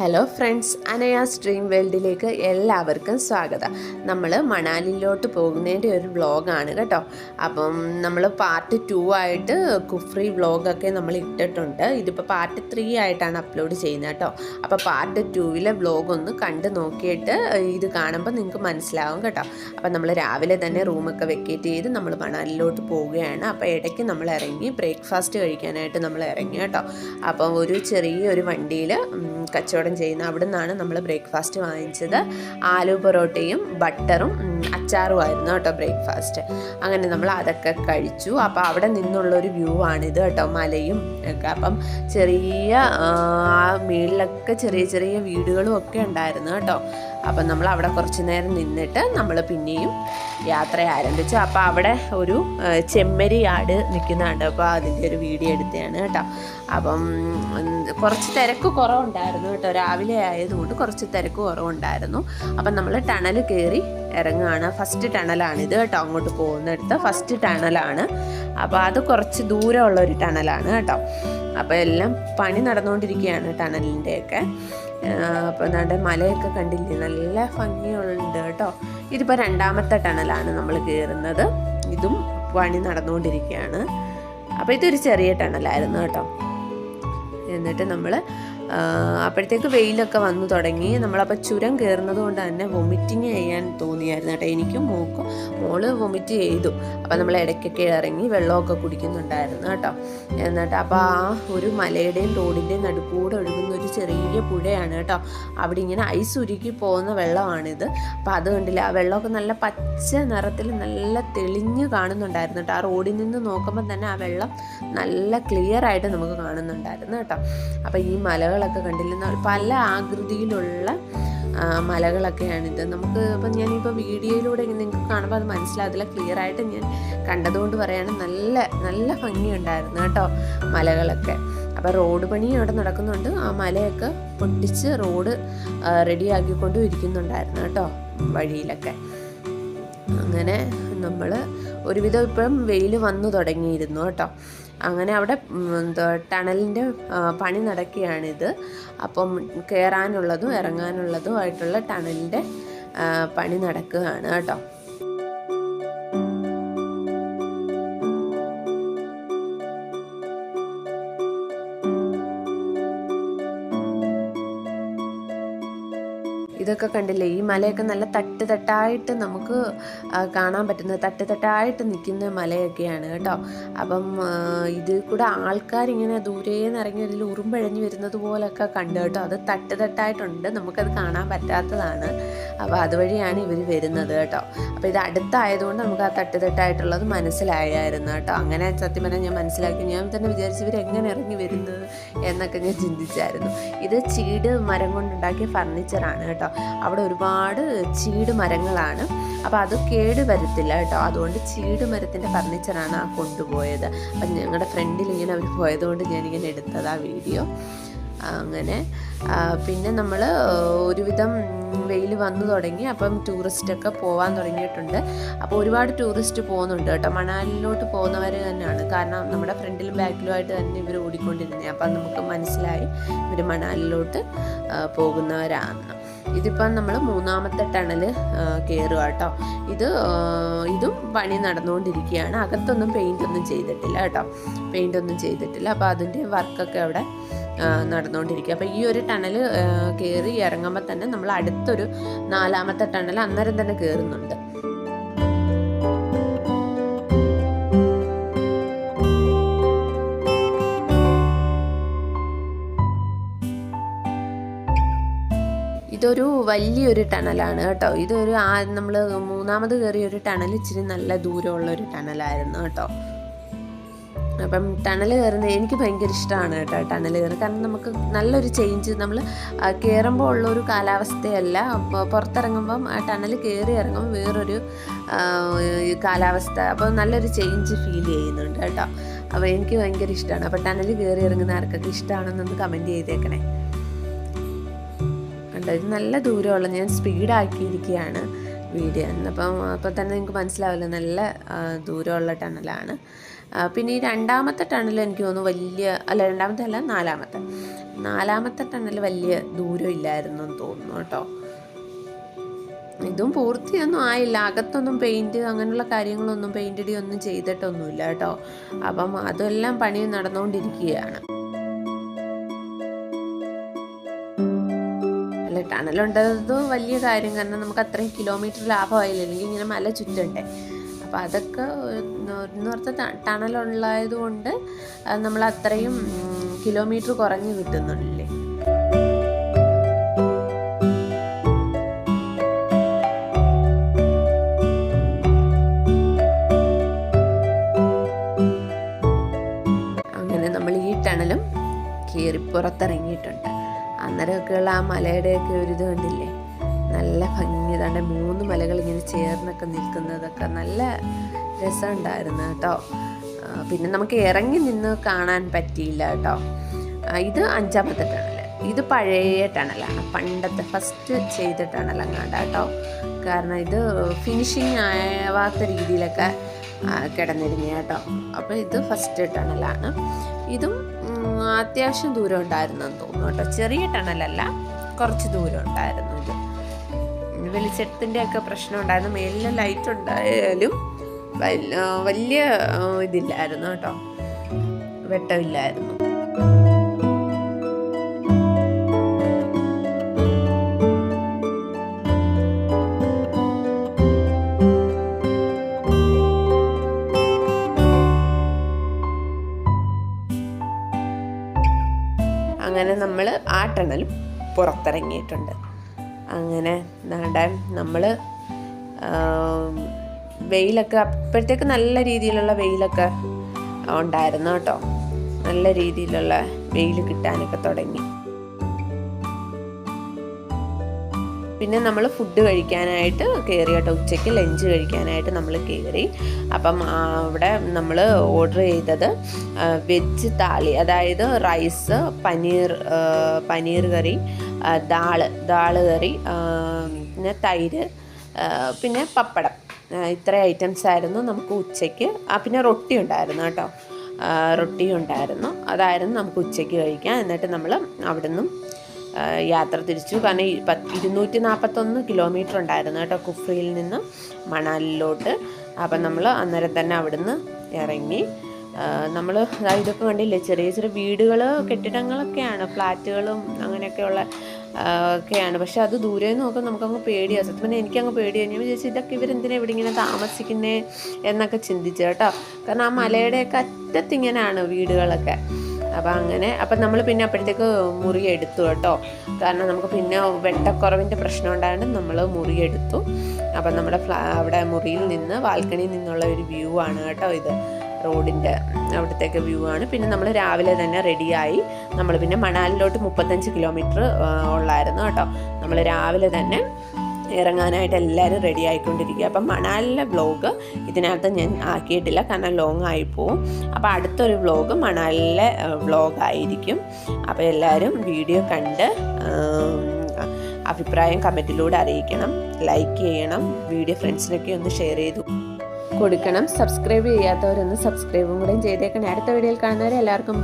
Hello friends അനയാസ് dream വേൾഡിലേക്ക് എല്ലാവർക്കും സ്വാഗതം. നമ്മൾ മണാലിയിലോട്ട് പോകുന്നതിന്റെ ഒരു വ്ളോഗാണ് കേട്ടോ. അപ്പം നമ്മൾ പാർട്ട് ടു ആയിട്ട് കുഫ്രി വ്ളോഗൊക്കെ നമ്മൾ ഇട്ടിട്ടുണ്ട്. ഇതിപ്പോൾ പാർട്ട് ത്രീ ആയിട്ടാണ് അപ്ലോഡ് ചെയ്യുന്നത് കേട്ടോ. അപ്പോൾ പാർട്ട് ടുവിലെ വ്ളോഗ് ഒന്ന് കണ്ട് നോക്കിയിട്ട് ഇത് കാണുമ്പോൾ നിങ്ങൾക്ക് മനസ്സിലാവും കേട്ടോ. അപ്പം നമ്മൾ രാവിലെ തന്നെ റൂമൊക്കെ വെക്കേറ്റ് ചെയ്ത് നമ്മൾ മണാലിലോട്ട് പോവുകയാണ്. അപ്പോൾ ഇടയ്ക്ക് നമ്മൾ ഇറങ്ങി ബ്രേക്ക്ഫാസ്റ്റ് കഴിക്കാനായിട്ട് നമ്മൾ ഇറങ്ങി കേട്ടോ. അപ്പം ഒരു ചെറിയൊരു വണ്ടിയിൽ കച്ചവടം ചെയ്യുന്ന അവിടെ നിന്നാണ് നമ്മൾ ബ്രേക്ക്ഫാസ്റ്റ് വാങ്ങിച്ചത്. ആലു പൊറോട്ടയും ബട്ടറും അച്ചാറുമായിരുന്നു കേട്ടോ ബ്രേക്ക്ഫാസ്റ്റ്. അങ്ങനെ നമ്മൾ അതൊക്കെ കഴിച്ചു. അപ്പോൾ അവിടെ നിന്നുള്ള ഒരു വ്യൂ ആണിത് കേട്ടോ മലയും ഒക്കെ. അപ്പം ചെറിയ ആ മേളിലൊക്കെ ചെറിയ ചെറിയ വീടുകളും ഒക്കെ ഉണ്ടായിരുന്നു കേട്ടോ. അപ്പം നമ്മൾ അവിടെ കുറച്ച് നേരം നിന്നിട്ട് നമ്മൾ പിന്നെയും യാത്ര ആരംഭിച്ചു. അപ്പോൾ അവിടെ ഒരു ചെമ്മരി ആട് നിൽക്കുന്നുണ്ട്. അപ്പോൾ അതിന്റെ ഒരു വീഡിയോ എടുത്തതാണ് കേട്ടോ. അപ്പം കുറച്ച് തിരക്ക് കുറവുണ്ടായിരുന്നു കേട്ടോ. രാവിലെ ആയതുകൊണ്ട് കുറച്ച് തിരക്ക് കുറവുണ്ടായിരുന്നു. അപ്പം നമ്മൾ ടണൽ കയറി ഇറങ്ങുകയാണ് ഫസ്റ്റ് ടണലാണിത് കേട്ടോ അങ്ങോട്ട് പോകുന്നിടത്ത്. ഫസ്റ്റ് ടണലാണ് അപ്പോൾ അത് കുറച്ച് ദൂരമുള്ള ഒരു ടണലാണ് കേട്ടോ. അപ്പോൾ എല്ലാം പണി നടന്നുകൊണ്ടിരിക്കുകയാണ് ടണലിന്റെയൊക്കെ അപ്പോൾ നമ്മുടെ മലയൊക്കെ കണ്ടില്ലേ? നല്ല ഭംഗിയുണ്ട് കേട്ടോ. ഇതിപ്പോൾ രണ്ടാമത്തെ ടണലാണ് നമ്മൾ കയറുന്നത്. ഇതും പണി നടന്നുകൊണ്ടിരിക്കുകയാണ്. അപ്പോൾ ഇതൊരു ചെറിയ ടണലായിരുന്നു കേട്ടോ. എന്നിട്ട് നമ്മൾ അപ്പോഴത്തേക്ക് വെയിലൊക്കെ വന്നു തുടങ്ങി. നമ്മളപ്പോൾ ചുരം കയറുന്നത് കൊണ്ട് തന്നെ വൊമിറ്റിങ് ചെയ്യാൻ തോന്നിയായിരുന്നു കേട്ടോ എനിക്കും മൂക്കും. മോൾ വൊമിറ്റ് ചെയ്തു. അപ്പോൾ നമ്മൾ ഇടയ്ക്കൊക്കെ ഇറങ്ങി വെള്ളമൊക്കെ കുടിക്കുന്നുണ്ടായിരുന്നു കേട്ടോ. എന്നിട്ട് അപ്പോൾ ആ ഒരു മലയുടെയും റോഡിന്റെയും നടുക്കൂടെ ഒഴുകുന്ന ഒരു ചെറിയ പുഴയാണ് കേട്ടോ. അവിടെ ഇങ്ങനെ ഐസ് ഉരുക്കി പോകുന്ന വെള്ളമാണിത്. അപ്പോൾ അത് കണ്ടില്ല ആ വെള്ളമൊക്കെ നല്ല പച്ച നിറത്തിൽ നല്ല തെളിഞ്ഞ് കാണുന്നുണ്ടായിരുന്നു കേട്ടോ. ആ റോഡിൽ നിന്ന് നോക്കുമ്പോൾ തന്നെ ആ വെള്ളം നല്ല ക്ലിയർ ആയിട്ട് നമുക്ക് കാണുന്നുണ്ടായിരുന്നു കേട്ടോ. അപ്പോൾ ഈ മലകളൊക്കെ കണ്ടില്ല? പല ആകൃതിയിലുള്ള മലകളൊക്കെയാണ് മലകളൊക്കെയാണിത്. നമുക്ക് ഇപ്പം ഞാനിപ്പോൾ വീഡിയോയിലൂടെ നിങ്ങൾക്ക് കാണുമ്പോൾ അത് മനസ്സിലാകത്തില്ല ക്ലിയർ ആയിട്ട് ഞാൻ കണ്ടതുകൊണ്ട് പറയാണ് നല്ല നല്ല ഭംഗിയുണ്ടായിരുന്നു കേട്ടോ മലകളൊക്കെ. അപ്പോൾ റോഡ് പണി അവിടെ നടക്കുന്നുണ്ട്. ആ മലയൊക്കെ പൊട്ടിച്ച് റോഡ് റെഡിയാക്കിക്കൊണ്ടും ഇരിക്കുന്നുണ്ടായിരുന്നു കേട്ടോ വഴിയിലൊക്കെ. അങ്ങനെ നമ്മൾ ഒരുവിധം ഇപ്പം വെയിൽ വന്നു തുടങ്ങിയിരുന്നു കേട്ടോ. അങ്ങനെ അവിടെ ടണലിന്റെ പണി നടക്കുകയാണിത്. അപ്പം കയറാനുള്ളതും ഇറങ്ങാനുള്ളതും ആയിട്ടുള്ള ടണലിന്റെ പണി നടക്കുകയാണ് കേട്ടോ. ഇതൊക്കെ കണ്ടില്ലേ? ഈ മലയൊക്കെ നല്ല തട്ട് തട്ടായിട്ട് നമുക്ക് കാണാൻ പറ്റുന്ന തട്ട് തട്ടായിട്ട് നിൽക്കുന്ന മലയൊക്കെയാണ് കേട്ടോ. അപ്പം ഇതിൽ കൂടെ ആൾക്കാരിങ്ങനെ ദൂരേന്ന് ഇറങ്ങി അതിൽ ഉറുമ്പഴഞ്ഞു വരുന്നത് പോലൊക്കെ കണ്ടു കേട്ടോ. അത് തട്ട് തട്ടായിട്ടുണ്ട്. നമുക്കത് കാണാൻ പറ്റാത്തതാണ്. അപ്പോൾ അതുവഴിയാണ് ഇവർ വരുന്നത് കേട്ടോ. അപ്പോൾ ഇത് അടുത്തായതുകൊണ്ട് നമുക്ക് ആ തട്ട് തട്ടായിട്ടുള്ളത് മനസ്സിലായായിരുന്നു കേട്ടോ. അങ്ങനെ സത്യം പറഞ്ഞാൽ ഞാൻ മനസ്സിലാക്കി. ഞാൻ തന്നെ വിചാരിച്ചു ഇവർ എങ്ങനെ ഇറങ്ങി വരുന്നത് എന്നൊക്കെ ഞാൻ ചിന്തിച്ചായിരുന്നു. ഇത് ചീട് മരം കൊണ്ടുണ്ടാക്കിയ ഫർണിച്ചറാണ് കേട്ടോ. അവിടെ ഒരുപാട് ചീട് മരങ്ങളാണ്. അപ്പോൾ അത് കേട് വരത്തില്ല കേട്ടോ. അതുകൊണ്ട് ചീട് മരത്തിന്റെ ഫർണിച്ചറാണ് ആ കൊണ്ടുപോയത്. അപ്പം ഞങ്ങളുടെ ഫ്രണ്ടിൽ ഇങ്ങനെ അവർ പോയതുകൊണ്ട് ഞാനിങ്ങനെ എടുത്തത് ആ വീഡിയോ. അങ്ങനെ പിന്നെ നമ്മൾ ഒരുവിധം വെയിൽ വന്നു തുടങ്ങി. അപ്പം ടൂറിസ്റ്റൊക്കെ പോകാൻ തുടങ്ങിയിട്ടുണ്ട്. അപ്പോൾ ഒരുപാട് ടൂറിസ്റ്റ് പോകുന്നുണ്ട് കേട്ടോ. മണാലിലോട്ട് പോകുന്നവർ തന്നെയാണ്. കാരണം നമ്മുടെ ഫ്രണ്ടിലും ബാക്കിലുമായിട്ട് തന്നെ ഇവർ ഓടിക്കൊണ്ടിരുന്നത് അപ്പം നമുക്ക് മനസ്സിലായി. ഇവർ മണാലിലോട്ട് പോകുന്നവരാണെന്ന്. ഇതിപ്പം നമ്മൾ മൂന്നാമത്തെ ടണൽ കയറുക കേട്ടോ ഇത് ഇതും പണി നടന്നുകൊണ്ടിരിക്കുകയാണ്. അകത്തൊന്നും പെയിന്റ് ഒന്നും ചെയ്തിട്ടില്ല കേട്ടോ പെയിന്റ് ഒന്നും ചെയ്തിട്ടില്ല. അപ്പോൾ അതിന്റെ വർക്കൊക്കെ അവിടെ നടന്നുകൊണ്ടിരിക്കുക അപ്പോൾ ഈ ഒരു ടണൽ കയറി ഇറങ്ങുമ്പോൾ തന്നെ നമ്മൾ അടുത്തൊരു നാലാമത്തെ ടണൽ അന്നേരം തന്നെ കയറുന്നുണ്ട് വലിയൊരു ടണലാണ് കേട്ടോ. ഇതൊരു നമ്മൾ മൂന്നാമത് കയറിയ ഒരു ടണൽ ഇച്ചിരി നല്ല ദൂരമുള്ള ഒരു ടണലായിരുന്നു കേട്ടോ. അപ്പം ടണൽ കയറുന്നത് എനിക്ക് ഭയങ്കര ഇഷ്ടമാണ് കേട്ടോ ടണൽ കയറുന്നത്. കാരണം നമുക്ക് നല്ലൊരു ചേഞ്ച് നമ്മൾ കയറുമ്പോൾ ഉള്ളൊരു കാലാവസ്ഥയല്ല. പുറത്തിറങ്ങുമ്പം ആ ടണൽ കയറി ഇറങ്ങുമ്പോൾ വേറൊരു കാലാവസ്ഥ. അപ്പോൾ നല്ലൊരു ചേഞ്ച് ഫീൽ ചെയ്യുന്നുണ്ട് കേട്ടോ. അപ്പോൾ എനിക്ക് ഭയങ്കര ഇഷ്ടമാണ്. അപ്പോൾ ടണൽ കയറി ഇറങ്ങുന്ന ആർക്കൊക്കെ ഇഷ്ടമാണെന്നൊന്ന് കമന്റ് ചെയ്തേക്കണേ. കണ്ടോ ഇത് നല്ല ദൂരമുള്ള ഞാൻ സ്പീഡാക്കിയിരിക്കുകയാണ് വീഡിയോ. അപ്പം അപ്പോൾ തന്നെ നിങ്ങൾക്ക് മനസ്സിലാവില്ല നല്ല ദൂരമുള്ള ടണലാണ്. പിന്നെ ഈ രണ്ടാമത്തെ ടണൽ എനിക്ക് തോന്നുന്നു വലിയ അല്ല രണ്ടാമത്തെ അല്ല നാലാമത്തെ. നാലാമത്തെ ടണൽ വലിയ ദൂരം ഇല്ലായിരുന്നു എന്ന് തോന്നുന്നു കേട്ടോ. ഇതും പൂർത്തിയൊന്നും ആയില്ല. അകത്തൊന്നും പെയിന്റ് അങ്ങനെയുള്ള കാര്യങ്ങളൊന്നും പെയിന്റടി ഒന്നും ചെയ്തിട്ടൊന്നുമില്ല കേട്ടോ. അപ്പം അതെല്ലാം പണി നടന്നുകൊണ്ടിരിക്കുകയാണ്. ടണലുണ്ടത് വലിയ കാര്യം കാരണം നമുക്ക് അത്രയും കിലോമീറ്റർ ലാഭമായില്ല? അല്ലെങ്കിൽ ഇങ്ങനെ മല ചുറ്റണ്ടേ അപ്പോൾ അതൊക്കെ ഒന്നോർത്ത് ടണലുള്ളായത് കൊണ്ട് നമ്മൾ അത്രയും കിലോമീറ്റർ കുറഞ്ഞ് കിട്ടുന്നുണ്ടല്ലേ? അങ്ങനെ നമ്മൾ ഈ ടണലും കയറി പുറത്തിറങ്ങിയിട്ടുണ്ട്. അന്നേരമൊക്കെയുള്ള ആ മലയുടെയൊക്കെ ഒരു ഇത് കണ്ടില്ലേ? നല്ല ഭംഗി തന്നെ മൂന്ന് മലകൾ ഇങ്ങനെ ചേർന്നൊക്കെ നിൽക്കുന്നതൊക്കെ നല്ല രസമുണ്ടായിരുന്നു കേട്ടോ. പിന്നെ നമുക്ക് ഇറങ്ങി നിന്ന് കാണാൻ പറ്റിയില്ല കേട്ടോ. ഇത് അഞ്ചാമത്തെ ടണൽ. ഇത് പഴയ ടണലാണ് പണ്ടത്തെ ഫസ്റ്റ് ചെയ്ത ടണലങ്ങാണ്ട കേട്ടോ. കാരണം ഇത് ഫിനിഷിങ് ആവാത്ത രീതിയിലൊക്കെ കിടന്നിരുന്നു കേട്ടോ. അപ്പോൾ ഇത് ഫസ്റ്റ് ടണലാണ്. ഇതും അത്യാവശ്യം ദൂരം ഉണ്ടായിരുന്നെന്ന് തോന്നുന്നു കേട്ടോ. ചെറിയ ടണലല്ല കുറച്ച് ദൂരം ഉണ്ടായിരുന്നു ഇത്. വെളിച്ചത്തിന്റെ ഒക്കെ പ്രശ്നം ഉണ്ടായിരുന്നു. മേലിൽ ലൈറ്റ് ഉണ്ടായാലും വലിയ ഇതില്ലായിരുന്നു കേട്ടോ. വെട്ടമില്ലായിരുന്നു. ആ ടണൽ പുറത്തിറങ്ങിയിട്ടുണ്ട്. അങ്ങനെ നാടാൻ നമ്മൾ വെയിലൊക്കെ അപ്പോഴത്തേക്ക് നല്ല രീതിയിലുള്ള വെയിലൊക്കെ ഉണ്ടായിരുന്നു കേട്ടോ. നല്ല രീതിയിലുള്ള വെയിൽ കിട്ടാനൊക്കെ തുടങ്ങി. പിന്നെ നമ്മൾ ഫുഡ് കഴിക്കാനായിട്ട് കയറി കേട്ടോ. ഉച്ചയ്ക്ക് ലഞ്ച് കഴിക്കാനായിട്ട് നമ്മൾ കയറി അപ്പം അവിടെ നമ്മൾ ഓർഡർ ചെയ്തത് വെജ് താളി അതായത് rice paneer paneer curry dal dal curry പിന്നെ തൈര് പിന്നെ പപ്പടം. ഇത്ര ഐറ്റംസ് ആയിരുന്നു നമുക്ക് ഉച്ചയ്ക്ക്. ആ പിന്നെ റൊട്ടി ഉണ്ടായിരുന്നു കേട്ടോ. റൊട്ടി ഉണ്ടായിരുന്നു. അതായിരുന്നു നമുക്ക് ഉച്ചയ്ക്ക് കഴിക്കാം എന്നിട്ട് നമ്മൾ അവിടെ ആ, യാത്ര തിരിച്ചു. കാരണം ഇരുന്നൂറ്റി നാൽപ്പത്തൊന്ന് കിലോമീറ്റർ ഉണ്ടായിരുന്നു കേട്ടോ കുഫ്രിയിൽ നിന്ന് മണാലിലോട്ട്. അപ്പം നമ്മൾ അന്നേരം തന്നെ അവിടുന്ന് ഇറങ്ങി. നമ്മൾ ഇതൊക്കെ കണ്ടില്ലേ? ചെറിയ ചെറിയ വീടുകൾ കെട്ടിടങ്ങളൊക്കെയാണ്. ഫ്ലാറ്റുകളും അങ്ങനെയൊക്കെയുള്ള ഒക്കെയാണ്. പക്ഷെ അത് ദൂരെ നോക്കുമ്പോൾ നമുക്കങ്ങ് പേടിയാണ് സത്യം പറഞ്ഞാൽ എനിക്കങ്ങ് പേടി ഞാൻ വിചാരിച്ചു ഇതൊക്കെ ഇവരെന്തിനാ ഇവിടെ ഇങ്ങനെ താമസിക്കുന്നേ എന്നൊക്കെ ചിന്തിച്ചു കേട്ടോ. കാരണം ആ മലയുടെയൊക്കെ അറ്റത്തിങ്ങനെയാണ് വീടുകളൊക്കെ. അപ്പം അങ്ങനെ അപ്പം നമ്മൾ പിന്നെ അപ്പോഴത്തേക്ക് മുറി എടുത്തു കേട്ടോ. കാരണം നമുക്ക് പിന്നെ വെട്ടക്കുറവിന്റെ പ്രശ്നം ഉണ്ടായത് നമ്മൾ മുറി എടുത്തു. അപ്പം നമ്മുടെ അവിടെ മുറിയിൽ നിന്ന് ബാൽക്കണിയിൽ നിന്നുള്ള ഒരു വ്യൂ ആണ് കേട്ടോ ഇത്. റോഡിന്റെ അവിടത്തേക്ക് വ്യൂ ആണ്. പിന്നെ നമ്മൾ രാവിലെ തന്നെ റെഡിയായി നമ്മൾ പിന്നെ മണാലിലോട്ട് മുപ്പത്തഞ്ച് കിലോമീറ്റർ ഉള്ളായിരുന്നു കേട്ടോ. നമ്മൾ രാവിലെ തന്നെ ഇറങ്ങാനായിട്ട് എല്ലാവരും റെഡി ആയിക്കൊണ്ടിരിക്കുക. അപ്പം മണാലിലെ വ്ലോഗ് ഇതിനകത്ത് ഞാൻ ആക്കിയിട്ടില്ല. കാരണം ലോങ് ആയി പോവും. അപ്പോൾ അടുത്തൊരു വ്ലോഗ് മണാലിലെ വ്ലോഗ് ആയിരിക്കും. അപ്പോൾ എല്ലാവരും വീഡിയോ കണ്ട് അഭിപ്രായം കമന്റിലൂടെ അറിയിക്കണം. ലൈക്ക് ചെയ്യണം. വീഡിയോ ഫ്രണ്ട്സിനൊക്കെ ഒന്ന് ഷെയർ ചെയ്തു കൊടുക്കണം. സബ്സ്ക്രൈബ് ചെയ്യാത്തവരൊന്ന് സബ്സ്ക്രൈബും കൂടെയും ചെയ്തേക്കണം. അടുത്ത വീഡിയോയിൽ കാണുന്നവരെ എല്ലാവർക്കും.